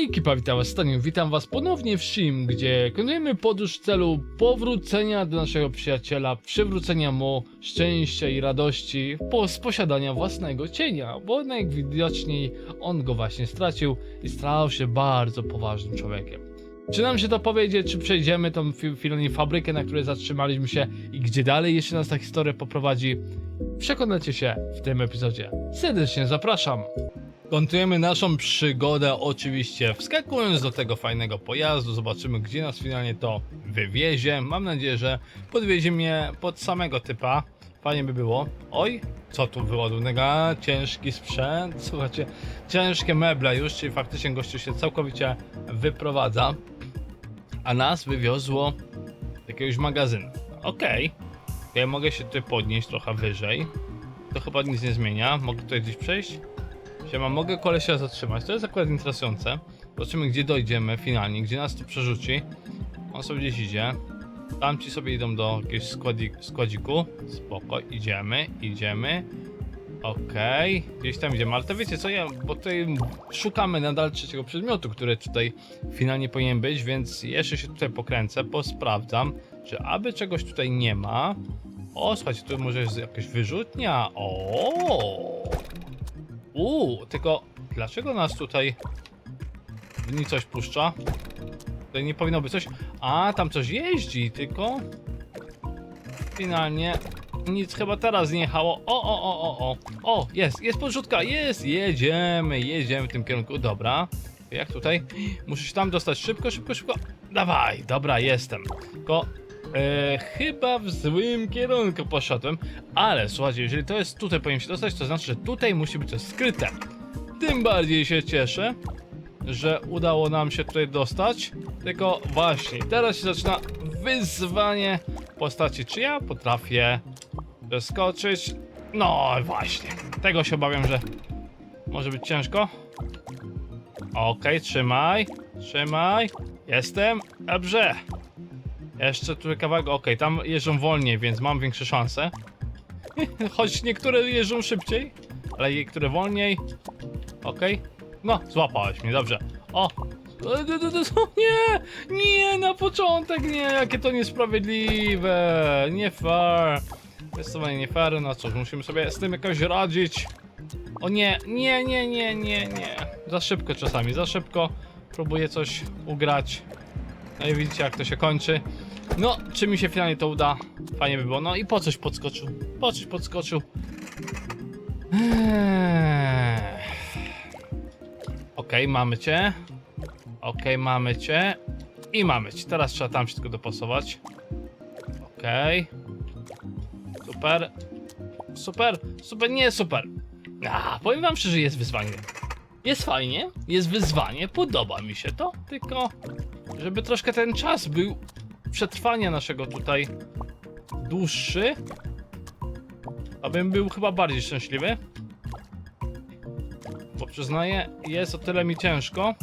Hej ekipa, witam was witam was ponownie w Shim, gdzie konujemy podróż w celu powrócenia do naszego przyjaciela, przywrócenia mu szczęścia i radości po, posiadania własnego cienia, bo najwidoczniej on go właśnie stracił i stał się bardzo poważnym człowiekiem. Czy nam się to powiedzieć, czy przejdziemy tą fi- chwilę fabrykę, na której zatrzymaliśmy się i gdzie dalej jeszcze nas ta historia poprowadzi? Przekonacie się w tym epizodzie. Serdecznie zapraszam. Kontynuujemy naszą przygodę oczywiście wskakując do tego fajnego pojazdu, zobaczymy gdzie nas finalnie to wywiezie. Mam nadzieję, że podwiezie mnie pod samego typa. Fajnie by było. Oj, co tu wyładunek? A, ciężki sprzęt. Słuchajcie, ciężkie meble już, czyli faktycznie gościu się całkowicie wyprowadza. A nas wywiozło do jakiegoś magazynu. Okej. Ja mogę się tutaj podnieść trochę wyżej. To chyba nic nie zmienia. Mogę tutaj gdzieś przejść? Siema, mogę kolesia zatrzymać. To jest akurat interesujące. Zobaczymy, gdzie dojdziemy finalnie, gdzie nas to przerzuci. On sobie gdzieś idzie. Tamci sobie idą do jakiegoś składzi składziku. Spoko, idziemy, idziemy. Okej, gdzieś tam idziemy, ale to wiecie co, ja, bo tutaj szukamy nadal trzeciego przedmiotu, który tutaj finalnie powinien być, więc jeszcze się tutaj pokręcę, posprawdzam, czy aby czegoś tutaj nie ma. O, słuchajcie, tu może jest jakaś wyrzutnia. O, Uuu, tylko dlaczego nas tutaj nie coś puszcza? Tutaj nie powinno być coś. A, tam coś jeździ, tylko finalnie nic chyba teraz nie jechało. O, o, o, o, o. O, jest, jest podrzutka, jest, jedziemy, jedziemy w tym kierunku. Dobra. Jak tutaj? Muszę się tam dostać szybko, szybko, szybko. Dawaj, dobra, jestem. Tylko e, chyba w złym kierunku poszedłem. Ale słuchajcie, jeżeli to jest tutaj powinien się dostać, to znaczy, że tutaj musi być coś skryte. Tym bardziej się cieszę, że udało nam się tutaj dostać. Tylko właśnie, teraz się zaczyna wyzwanie postaci. Czy ja potrafię przeskoczyć? No właśnie, tego się obawiam, że może być ciężko. Okej, trzymaj, trzymaj. Jestem, dobrze. Jeszcze tu kawałek, okej, tam jeżdżą wolniej, więc mam większe szanse. Choć niektóre jeżdżą szybciej, ale niektóre wolniej. Okej. No, złapałeś mnie, dobrze. O! Nie! Nie, na początek nie! Jakie to niesprawiedliwe! Nie fair! Zdecydowanie nie fair, no cóż, musimy sobie z tym jakoś radzić. O nie, nie, nie, nie, nie, nie. Za szybko czasami, za szybko. Próbuję coś ugrać. No i widzicie jak to się kończy. No, czy mi się finalnie to uda? Fajnie by było. No i po coś podskoczył. Po coś podskoczył. Eee. Okej, mamy cię. Okej, mamy cię. I mamy cię. Teraz trzeba tam wszystko dopasować. Okej. Super. Super. Super, nie super. A, powiem wam szczerze, jest wyzwanie. Jest fajnie, jest wyzwanie, podoba mi się to, tylko żeby troszkę ten czas był przetrwania naszego tutaj dłuższy, abym był chyba bardziej szczęśliwy. Bo przyznaję, jest o tyle mi ciężko,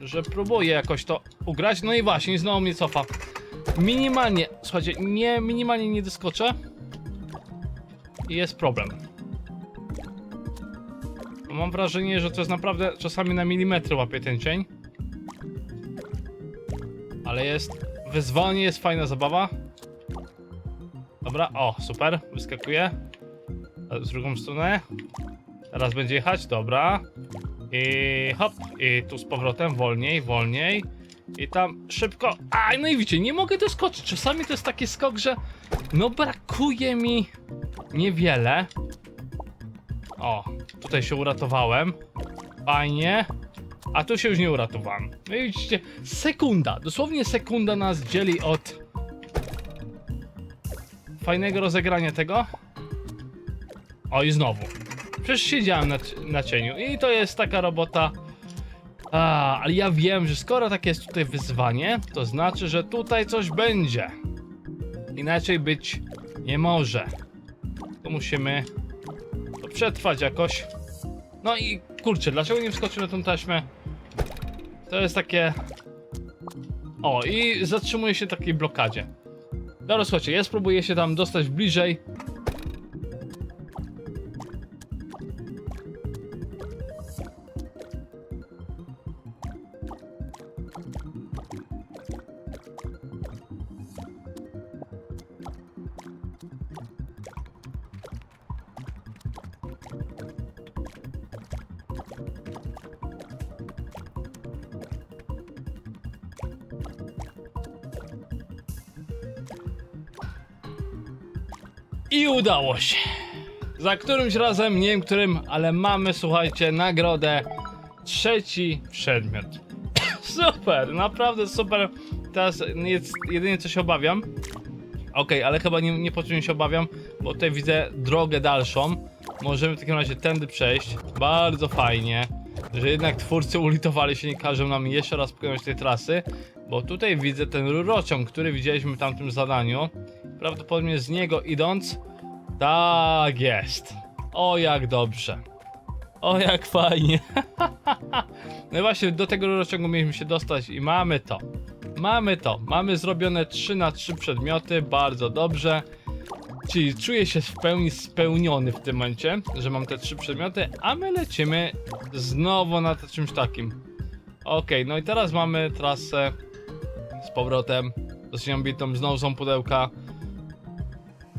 że próbuję jakoś to ugrać. No i właśnie, znowu mnie cofa. Minimalnie, słuchajcie, nie, minimalnie nie doskoczę. I jest problem. Mam wrażenie, że to jest naprawdę czasami na milimetry łapie ten cień. Ale jest wyzwanie, jest fajna zabawa. Dobra, o, super, wyskakuje. Z drugą stronę. Teraz będzie jechać, dobra. I hop, i tu z powrotem, wolniej, wolniej. I tam szybko. A, no i widzicie, nie mogę doskoczyć. Czasami to jest taki skok, że no brakuje mi niewiele. O, tutaj się uratowałem. Fajnie. A tu się już nie uratowałem. No i widzicie, sekunda, dosłownie sekunda nas dzieli od fajnego rozegrania tego. O i znowu. Przecież siedziałem na, na cieniu i to jest taka robota. A, ale ja wiem, że skoro takie jest tutaj wyzwanie, to znaczy, że tutaj coś będzie. Inaczej być nie może. To musimy to przetrwać jakoś. No i kurczę, dlaczego nie wskoczył na tą taśmę? To jest takie... O, i zatrzymuje się w takiej blokadzie. Dobra, słuchajcie, ja spróbuję się tam dostać bliżej. I udało się. Za którymś razem, nie wiem którym, ale mamy, słuchajcie, nagrodę. Trzeci przedmiot. super, naprawdę super. Teraz jest jedynie co się obawiam. Okej, ale chyba nie, nie po czym się obawiam, bo tutaj widzę drogę dalszą. Możemy w takim razie tędy przejść. Bardzo fajnie, że jednak twórcy ulitowali się, nie każą nam jeszcze raz pokonać tej trasy. Bo tutaj widzę ten rurociąg, który widzieliśmy w tamtym zadaniu. Prawdopodobnie z niego idąc. Tak jest. O jak dobrze. O jak fajnie. no i właśnie do tego rurociągu mieliśmy się dostać i mamy to. Mamy to. Mamy zrobione 3 na 3 przedmioty, bardzo dobrze. Czyli czuję się w pełni spełniony w tym momencie, że mam te trzy przedmioty, a my lecimy znowu na czymś takim. Okej, no i teraz mamy trasę z powrotem. Dosyć ambitną, znowu są pudełka.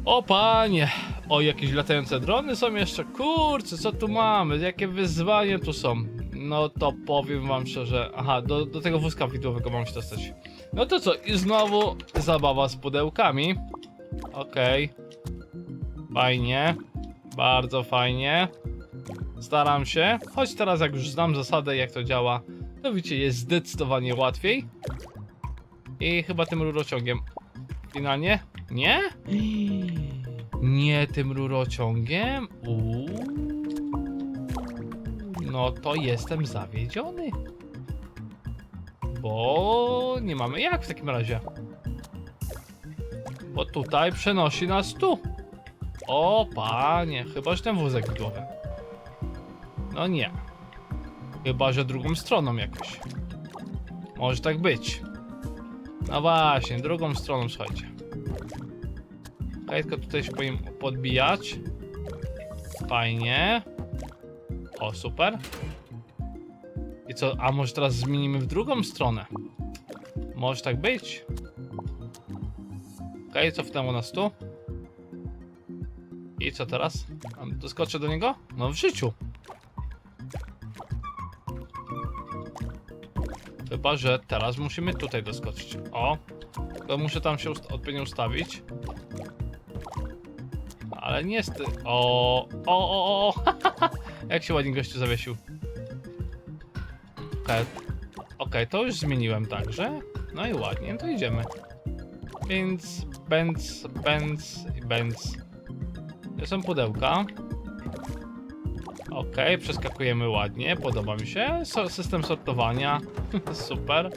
O panie! O, jakieś latające drony są jeszcze. Kurczę, co tu mamy? Jakie wyzwania tu są? No to powiem wam szczerze. Aha, do, do tego wózka widłowego mam się dostać. No to co? I znowu zabawa z pudełkami. Okej. Fajnie. Bardzo fajnie. Staram się. Choć teraz jak już znam zasadę jak to działa, to widzicie, jest zdecydowanie łatwiej. I chyba tym rurociągiem. Finalnie? Nie? Nie tym rurociągiem? Uuu. No to jestem zawiedziony. Bo nie mamy jak w takim razie. Bo tutaj przenosi nas tu. O panie, chyba że ten wózek widłowy. No nie. Chyba, że drugą stroną jakoś. Może tak być. No właśnie, drugą stroną, słuchajcie. Tylko tutaj się powinien podbijać. Fajnie. O, super. I co, a może teraz zmienimy w drugą stronę? Może tak być. Okej, okay, cofnęło nas tu. I co teraz? Doskoczę do niego? No w życiu. Chyba, że teraz musimy tutaj doskoczyć. O, to muszę tam się odpowiednio ustawić. Ale niestety. O, o, o, o. Jak się ładnie gościu zawiesił. Okej, okay, to już zmieniłem także. No i ładnie, to idziemy. Więc, bęc, bęc i bęc. To są pudełka. Okej, przeskakujemy ładnie, podoba mi się. So, system sortowania, super.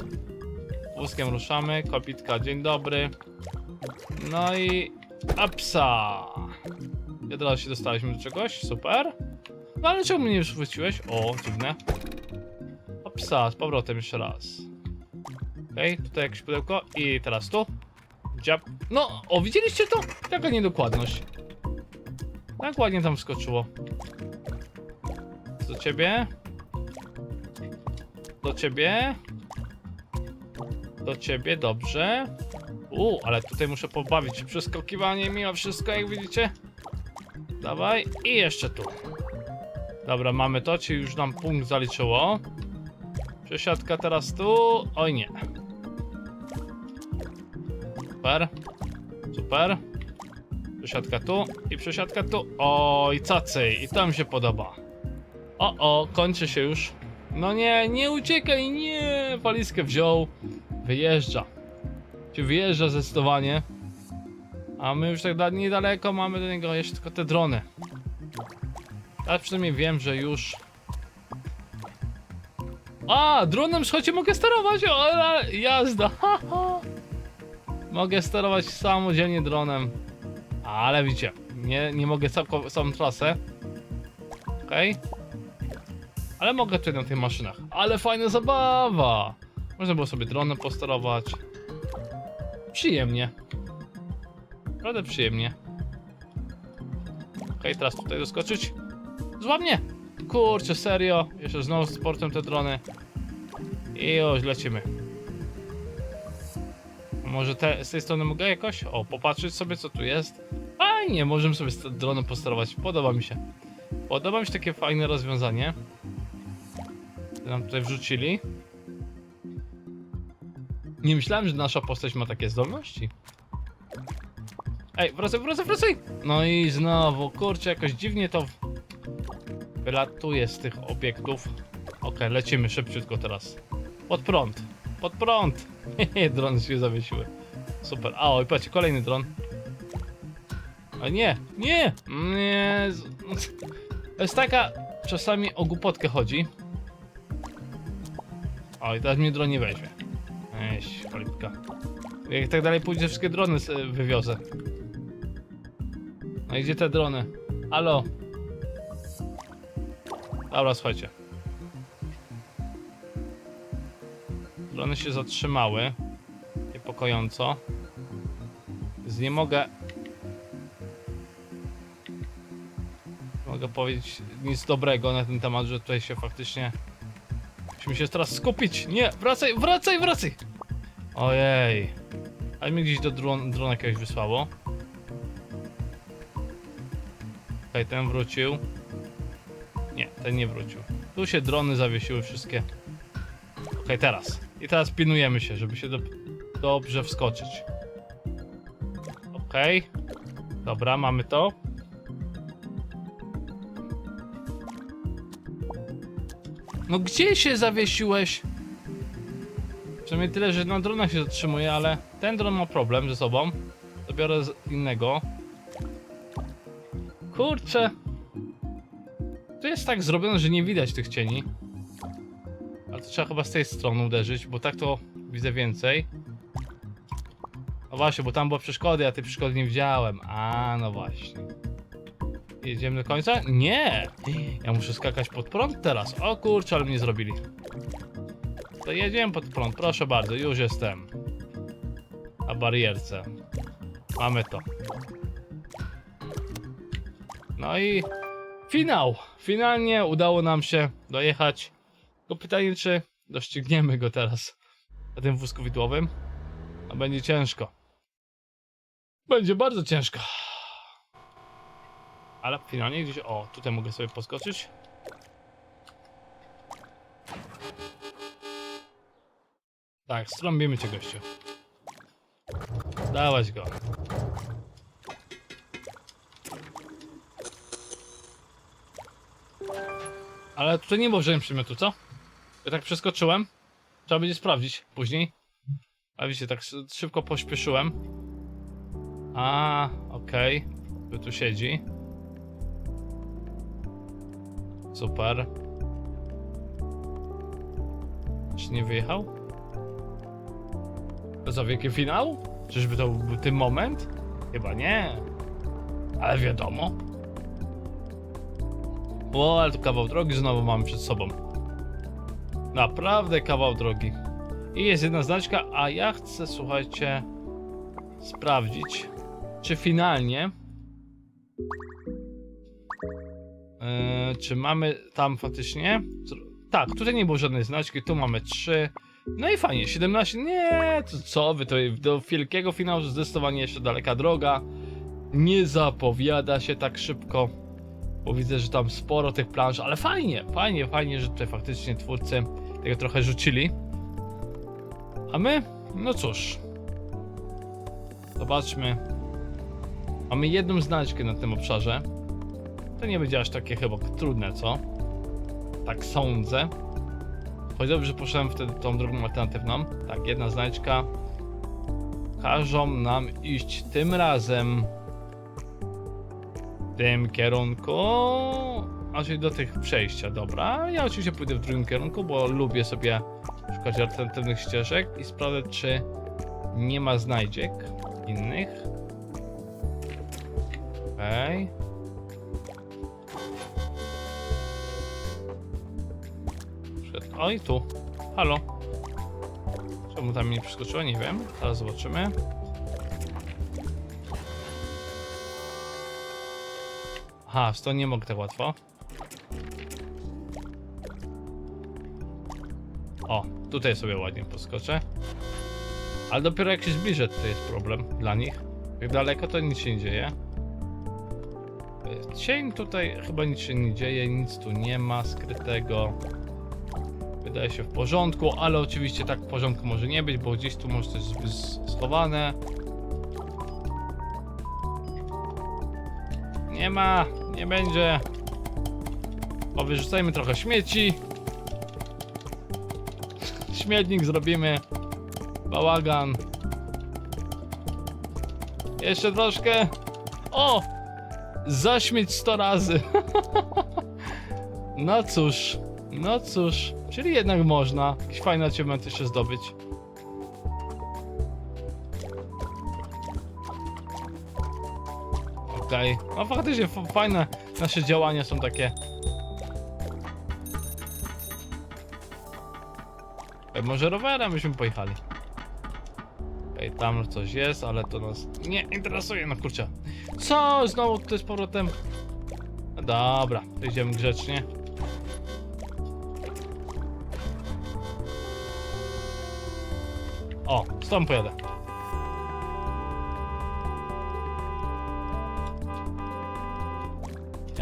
Wózkiem ruszamy, kopitka, dzień dobry. No i apsa. I teraz się dostaliśmy do czegoś, super. No ale czemu mnie nie wróciłeś? O, dziwne. Opsa, z powrotem jeszcze raz. Okej, tutaj jakieś pudełko i teraz tu. Dziab. No, o, widzieliście to? Jaka niedokładność. Tak ładnie tam wskoczyło. Do ciebie. Do ciebie. Do ciebie, dobrze. U, ale tutaj muszę pobawić się przeskakiwaniem mimo wszystko, jak widzicie. Dawaj, i jeszcze tu. Dobra, mamy to, czyli już nam punkt zaliczyło. Przesiadka teraz tu. Oj nie. Super. Super. Przesiadka tu i przesiadka tu. Oj, cacy. I to mi się podoba. O, o, kończy się już. No nie, nie uciekaj, nie. Walizkę wziął. Wyjeżdża. Czy wyjeżdża zdecydowanie. A my już tak da- niedaleko mamy do niego jeszcze tylko te drony. Ja przynajmniej wiem, że już... A, dronem, słuchajcie, mogę sterować, o, jazda, haha. Mogę sterować samodzielnie dronem. Ale widzicie, nie, nie mogę całko, całą trasę. Okej. Ale mogę tutaj na tych maszynach. Ale fajna zabawa! Można było sobie dronem posterować. Przyjemnie. Naprawdę przyjemnie. Okej, teraz tutaj doskoczyć. Złap mnie! Kurczę, serio? Jeszcze znowu z portem te drony. I już lecimy. Może te, z tej strony mogę jakoś? O, popatrzeć sobie co tu jest. Fajnie, możemy sobie z dronem posterować. Podoba mi się. Podoba mi się takie fajne rozwiązanie. Nam tutaj wrzucili. Nie myślałem, że nasza postać ma takie zdolności. Ej, wracaj, wracaj, wracaj! No i znowu, kurczę, jakoś dziwnie to wylatuje z tych obiektów. Okej, lecimy szybciutko teraz. Pod prąd, pod prąd! Drony się zawiesiły. Super. A, oj, patrzcie, kolejny dron. A nie, nie, nie. To jest taka, czasami o głupotkę chodzi. Oj, teraz mnie dron nie weźmie. Eś, cholipka. Jak tak dalej pójdzie, wszystkie drony wywiozę. I gdzie te drony? Halo? Dobra, słuchajcie. Drony się zatrzymały. Niepokojąco. Więc nie mogę... Mogę powiedzieć nic dobrego na ten temat, że tutaj się faktycznie... Musimy się teraz skupić. Nie, wracaj, wracaj, wracaj! Ojej. Ale mnie gdzieś do dron, drona jakiegoś wysłało. Okej, ten wrócił. Nie, ten nie wrócił. Tu się drony zawiesiły wszystkie. Okej, teraz. I teraz pilnujemy się, żeby się do, dobrze wskoczyć. Okej. Dobra, mamy to. No gdzie się zawiesiłeś? Przynajmniej tyle, że na dronach się zatrzymuje, ale ten dron ma problem ze sobą. Dobiorę innego. Kurczę. To jest tak zrobione, że nie widać tych cieni. Ale to trzeba chyba z tej strony uderzyć, bo tak to widzę więcej. No właśnie, bo tam były przeszkody, a tej przeszkody nie widziałem. A, no właśnie. Jedziemy do końca? Nie! Ja muszę skakać pod prąd teraz. O kurczę, ale mnie zrobili. To jedziemy pod prąd, proszę bardzo, już jestem. Na barierce. Mamy to. No i finał. Finalnie udało nam się dojechać. Tylko pytanie, czy dościgniemy go teraz na tym wózku widłowym. A będzie ciężko. Będzie bardzo ciężko. Ale finalnie gdzieś... O, tutaj mogę sobie poskoczyć. Tak, strąbimy cię, gościu. Dawać go. Ale tutaj nie było żadnego przedmiotu, co? Ja tak przeskoczyłem. Trzeba będzie sprawdzić później. A widzicie, tak szy- szybko pośpieszyłem. A, okej. Okay. tu siedzi. Super. Czy nie wyjechał? To za wielki finał? Czyżby to był ten moment? Chyba nie. Ale wiadomo. O, ale tu kawał drogi znowu mamy przed sobą. Naprawdę kawał drogi. I jest jedna znaczka, a ja chcę, słuchajcie, sprawdzić, czy finalnie. Yy, czy mamy tam faktycznie? Tak, tutaj nie było żadnej znaczki, tu mamy trzy. No i fajnie, 17. Nie, to co wy, to do wielkiego finału zdecydowanie jeszcze daleka droga. Nie zapowiada się tak szybko. Bo widzę, że tam sporo tych planż, ale fajnie, fajnie, fajnie, że tutaj faktycznie twórcy tego trochę rzucili. A my? No cóż. Zobaczmy. Mamy jedną znaczkę na tym obszarze. To nie będzie aż takie chyba trudne, co? Tak sądzę. Choć dobrze, że poszedłem wtedy tą drugą alternatywną. Tak, jedna znaczka. Każą nam iść tym razem tym kierunku. A czyli do tych przejścia, dobra. Ja oczywiście pójdę w drugim kierunku, bo lubię sobie szukać alternatywnych ścieżek i sprawdzę, czy nie ma znajdziek innych. Okej. Przed... Oj, tu. Halo. Czemu tam nie przeskoczyło? Nie wiem. Zaraz zobaczymy. Aha, stąd nie mogę tak łatwo. O, tutaj sobie ładnie poskoczę. Ale dopiero jak się zbliżę, to jest problem dla nich. Jak daleko, to nic się nie dzieje. Cień tutaj chyba nic się nie dzieje, nic tu nie ma skrytego. Wydaje się w porządku, ale oczywiście tak w porządku może nie być, bo gdzieś tu może coś schowane. Nie ma, nie będzie. O, trochę śmieci. Śmietnik zrobimy. Bałagan. Jeszcze troszkę. O! Zaśmieć 100 razy. no cóż, no cóż. Czyli jednak można. Jakiś fajny achievement jeszcze zdobyć. Okej. No faktycznie fajne nasze działania są takie. Ej, może rowerem byśmy pojechali. Ej, tam coś jest, ale to nas nie interesuje, no kurczę. Co? Znowu tutaj z powrotem? Dobra, idziemy grzecznie. O, stąd pojadę.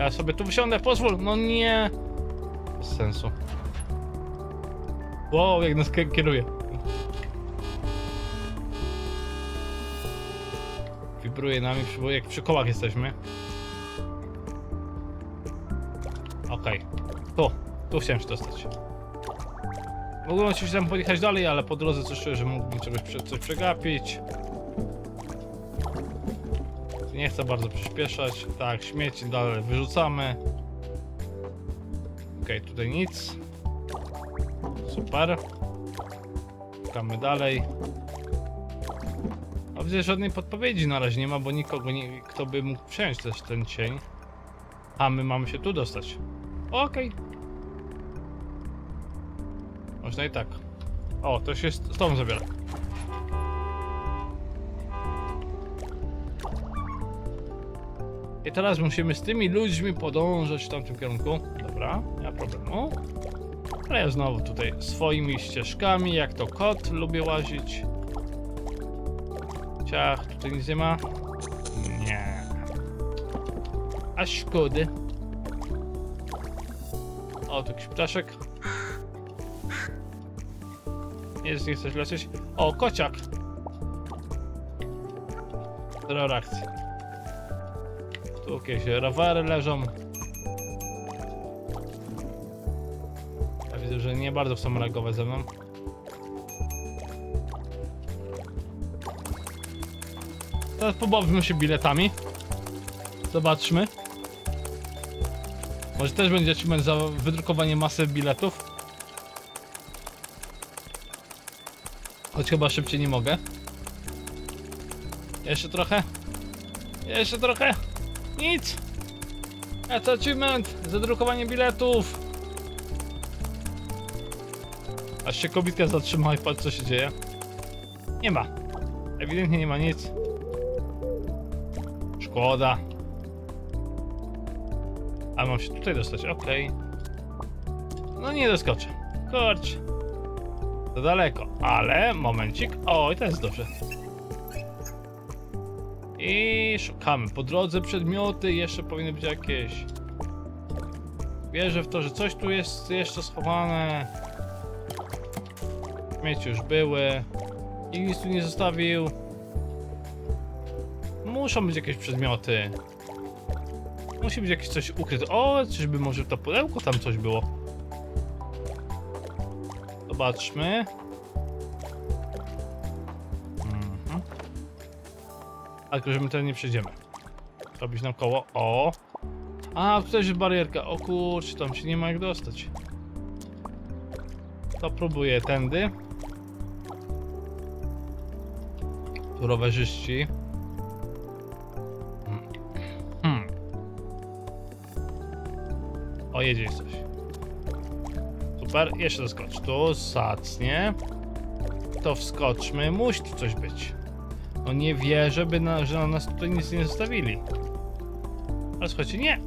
Ja sobie tu wysiądę, pozwól! No nie! Bez sensu. Wow, jak nas kie- kieruje. Wibruje nami, przy- jak przy kołach jesteśmy. Okej. Tu, tu chciałem się dostać. Mogłem oczywiście tam podjechać dalej, ale po drodze coś czuję, że mógłbym czegoś, coś przegapić. Nie chcę bardzo przyspieszać. Tak, śmieci dalej wyrzucamy. Okej, tutaj nic. Super. Szukamy dalej. A widzę, żadnej podpowiedzi na razie nie ma, bo nikogo nie, kto by mógł przejąć też ten cień. A my mamy się tu dostać. Okej. Można i tak. O, to się z, tobą zabiera. I teraz musimy z tymi ludźmi podążać w tamtym kierunku. Dobra, nie ma problemu. Ale ja znowu tutaj swoimi ścieżkami, jak to kot, lubię łazić. Ciach, tutaj nic nie ma. Nie. A szkody. O, tu jakiś ptaszek. Jest, nie chcesz lecieć? O, kociak. Zero reakcji. Tu jakieś rowery leżą. Ja widzę, że nie bardzo chcą reagować ze mną. Teraz pobawmy się biletami. Zobaczmy. Może też będzie achievement za wydrukowanie masy biletów. Choć chyba szybciej nie mogę. Jeszcze trochę. Jeszcze trochę. Nic. To achievement. Zadrukowanie biletów. Aż się kobitka zatrzymała i patrz co się dzieje. Nie ma. Ewidentnie nie ma nic. Szkoda. A mam się tutaj dostać, okej. No nie doskoczę. Kurcz. To daleko, ale momencik. O, i to jest dobrze. I szukamy. Po drodze przedmioty jeszcze powinny być jakieś. Wierzę w to, że coś tu jest jeszcze schowane. Śmieci już były. Nikt nic tu nie zostawił. Muszą być jakieś przedmioty. Musi być jakieś coś ukryte. O, czyżby może to pudełko tam coś było? Zobaczmy. A tylko, że my tutaj nie przejdziemy. Robić nam koło. O! A, tutaj jest barierka. O kurczę, tam się nie ma jak dostać. To próbuję tędy. Tu rowerzyści. Hmm. O, jedzie coś. Super, jeszcze doskocz. Tu zacnie. To wskoczmy. Musi tu coś być. No nie wierzę, by na, że na nas tutaj nic nie zostawili. Ale słuchajcie, nie.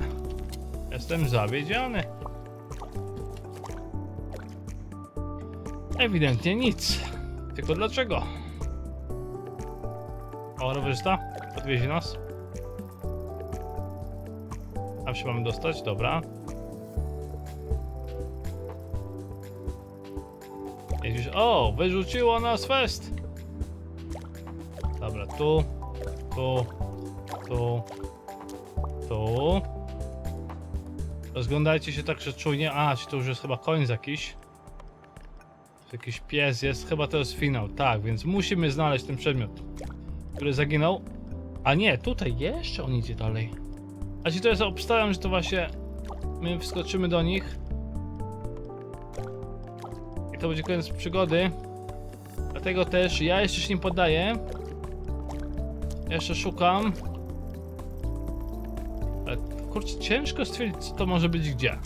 Jestem zawiedziony. Ewidentnie nic. Tylko dlaczego? O, rowerzysta? Podwiezie nas. Tam się mamy dostać, dobra. O, wyrzuciło nas fest! Tu, tu, tu. Tu. Rozglądajcie się tak, że czujnie. A, czy to już jest chyba koniec jakiś. Jakiś pies jest, chyba to jest finał. Tak, więc musimy znaleźć ten przedmiot, który zaginął. A nie, tutaj jeszcze on idzie dalej. A ci to jest, obstawiam, że to właśnie my wskoczymy do nich. I to będzie koniec przygody. Dlatego też ja jeszcze się nie poddaję. Jeszcze szukam. Ale kurczę, ciężko stwierdzić, co to może być gdzie.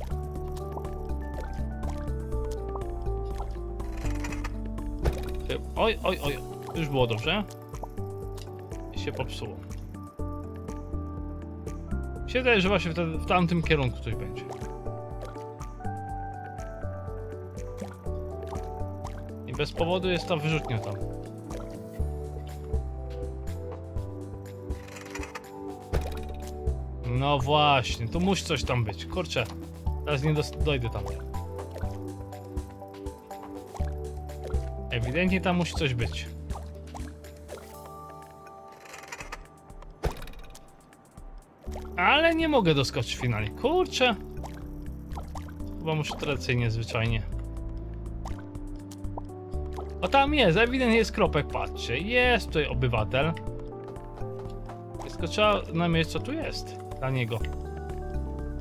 Ty- Oj, oj, oj. Już było dobrze. I się popsuło. Się wydaje, że właśnie w, te, w tamtym kierunku coś będzie. I bez powodu jest ta wyrzutnia tam. No właśnie, tu musi coś tam być. Kurczę, teraz nie dojdę tam. Ewidentnie tam musi coś być. Ale nie mogę doskoczyć finalnie. Kurczę. Chyba muszę tradycyjnie, zwyczajnie. O tam jest, ewidentnie jest kropek, patrzcie. Jest tutaj obywatel. Tylko trzeba namierzyć co tu jest dla niego.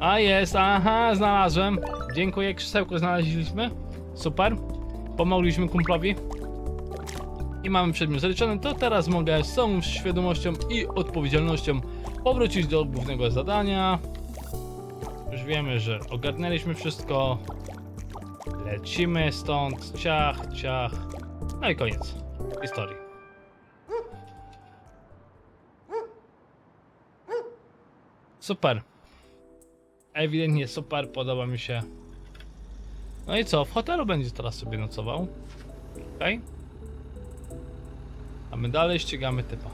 A jest, aha, znalazłem. Dziękuję, krzesełko znaleźliśmy. Super. Pomogliśmy kumplowi. I mamy przedmiot zaliczony, to teraz mogę z całą świadomością i odpowiedzialnością powrócić do głównego zadania. Już wiemy, że ogarnęliśmy wszystko. Lecimy stąd, ciach, ciach. No i koniec historii. Super. Ewidentnie super, podoba mi się. No i co, w hotelu będzie teraz sobie nocował. Okej. A my dalej ścigamy typa.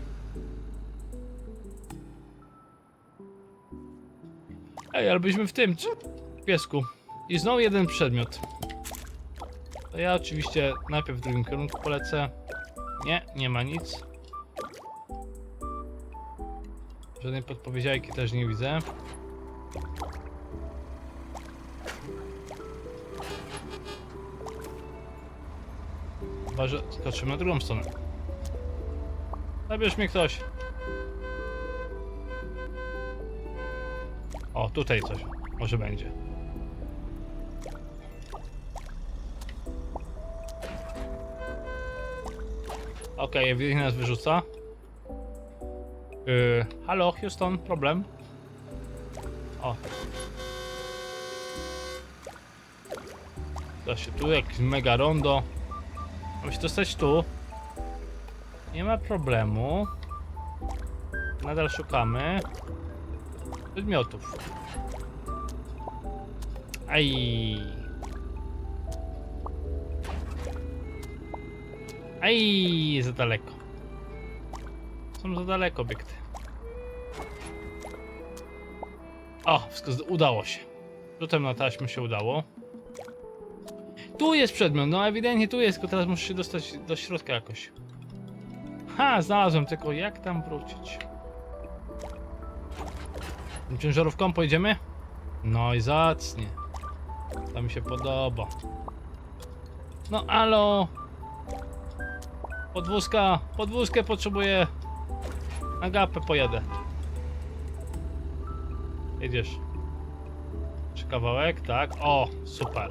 Ej, ale byliśmy w tym, czy... piesku. I znowu jeden przedmiot. To ja oczywiście najpierw w drugim kierunku polecę. Nie, nie ma nic. Żadnej podpowiedziajki też nie widzę. Chyba, że skoczymy na drugą stronę. Zabierz mnie ktoś. O, tutaj coś. Może będzie. Okej, ewidentnie nas wyrzuca. Yy, halo, Houston, problem? O. Da się tu jakieś mega rondo. Mam się dostać tu. Nie ma problemu. Nadal szukamy przedmiotów. Aj. Aj, za daleko. Są za daleko obiekty. O, udało się. Rzutem na taśmę się udało. Tu jest przedmiot, no ewidentnie tu jest, tylko teraz muszę się dostać do środka jakoś. Ha, znalazłem, tylko jak tam wrócić? Tym Ciężarówką pojedziemy? No i zacnie. To mi się podoba. No alo! Podwózka, podwózkę potrzebuję. Na gapę pojadę. Jedziesz. Czy kawałek? Tak. O, super.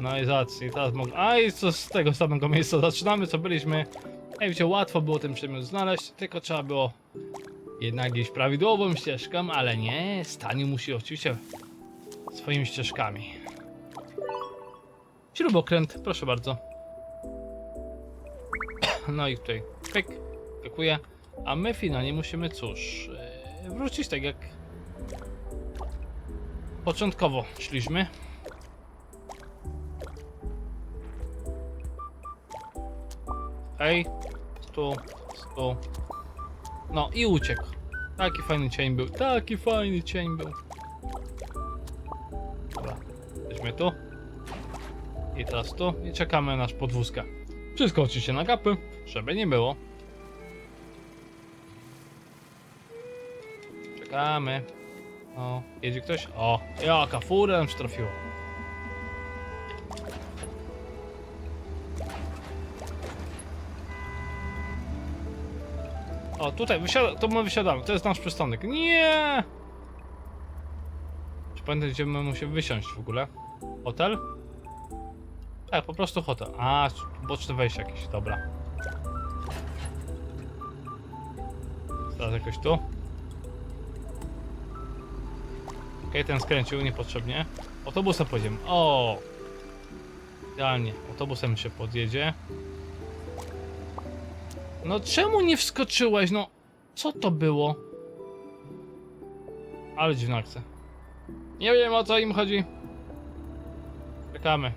No i zacnie, teraz mogę. A i co z tego samego miejsca zaczynamy, co byliśmy. Jak widzicie, łatwo było ten przedmiot znaleźć, tylko trzeba było jednak iść prawidłową ścieżką, ale nie, Staniu musi oczywiście swoimi ścieżkami. Śrubokręt, proszę bardzo. No i tutaj, pyk, dziękuję. A my finalnie musimy, cóż, e, wrócić tak jak początkowo szliśmy. Hej, tu, tu. No i uciekł. Taki fajny cień był, taki fajny cień był. Dobra, jesteśmy tu. I teraz tu i czekamy na nasz podwózkę. Wszystko oczywiście na gapy, żeby nie było. Czekamy. O, jedzie ktoś? O, jaka fura nam się trafiła. O, tutaj, wysiada, to my wysiadamy, to jest nasz przystanek. Nie! Czy pamiętam, gdzie my musimy wysiąść w ogóle? Hotel? Tak, po prostu hotel. A, boczne wejście jakieś, dobra. Teraz jakoś tu. Okej, ten skręcił niepotrzebnie. Autobusem pojedziemy. O! Idealnie. Autobusem się podjedzie. No czemu nie wskoczyłeś? No, co to było? Ale dziwna akcja. Nie wiem o co im chodzi. Czekamy.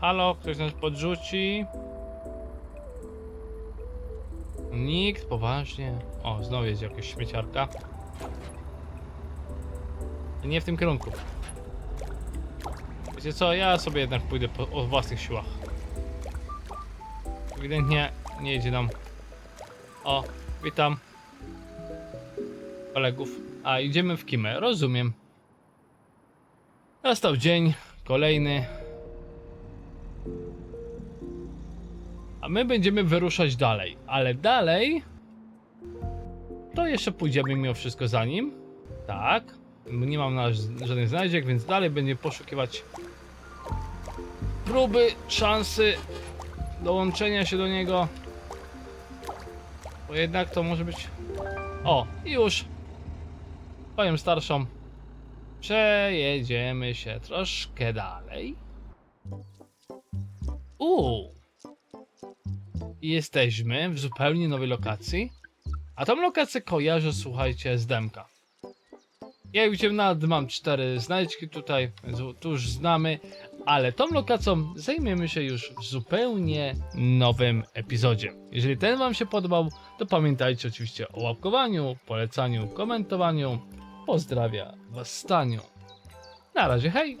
Halo, ktoś nas podrzuci. Nikt, poważnie. O, znowu jest jakaś śmieciarka. Nie w tym kierunku. Wiecie co, ja sobie jednak pójdę po, o własnych siłach. Ewidentnie nie idzie nam. O, witam. Kolegów. A, idziemy w Kimę, rozumiem. Nastał dzień, kolejny. A my będziemy wyruszać dalej, ale dalej to jeszcze pójdziemy mimo wszystko za nim. Tak. Nie mam na żadnych znajdziek, więc dalej będziemy poszukiwać próby, szansy dołączenia się do niego. Bo jednak to może być... O, i już. Powiem starszą. Przejedziemy się troszkę dalej. Uuu. Jesteśmy w zupełnie nowej lokacji. A tą lokację kojarzę, słuchajcie, z Demka. Ja już nawet mam cztery znajdźki tutaj, więc tu już znamy, ale tą lokacją zajmiemy się już w zupełnie nowym epizodzie. Jeżeli ten wam się podobał, to pamiętajcie oczywiście o łapkowaniu, polecaniu, komentowaniu. Pozdrawia was Staniu. Na razie, hej!